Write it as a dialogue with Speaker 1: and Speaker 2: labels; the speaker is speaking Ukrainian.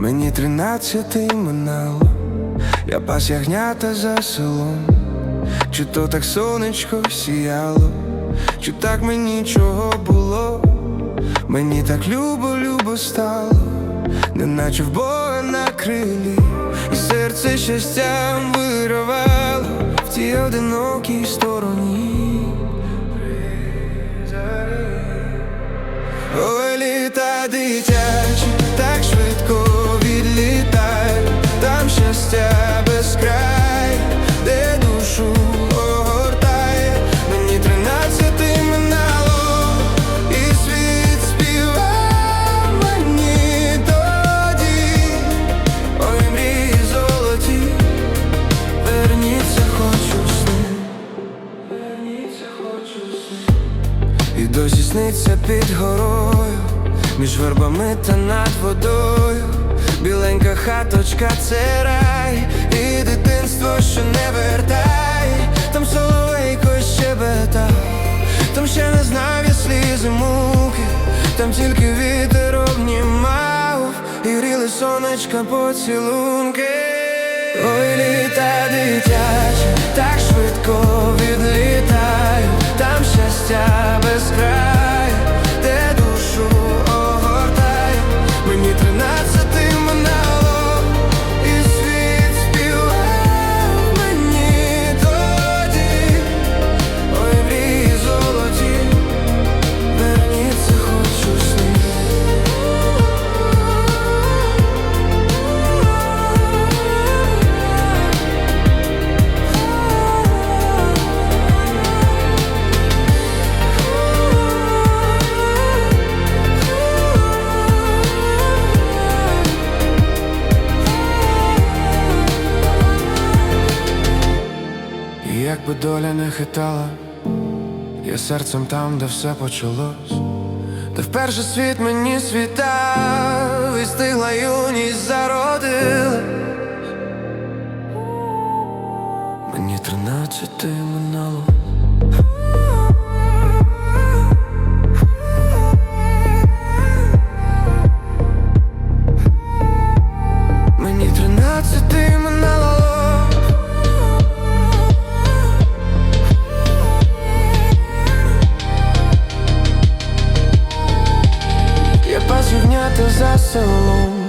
Speaker 1: Мені тринадцятий минало, я пас ягнята за селом, чи то так сонечко сіяло, чи так мені чого було, мені так любо, любо стало, неначе в Бога на крилі, і серце щастям вирвало в тій одинокій стороні. Ой, літа дитячі, І досі сниться під горою, між вербами та над водою. Біленька хаточка це рай, і дитинство, що не вертай, там соловейко щебетав, там ще не знав я слізи муки, там тільки вітер обнімав, і гріли сонечка поцілунки. Ой, літа дитяче, так швидко відлітаю, щастя без краю, І Якби доля не хитала, я серцем там, де все почалось, де вперше світ мені світав, і стигла юність зародила. Мені тринадцяти минало. Мені тринадцяти минало. matters are so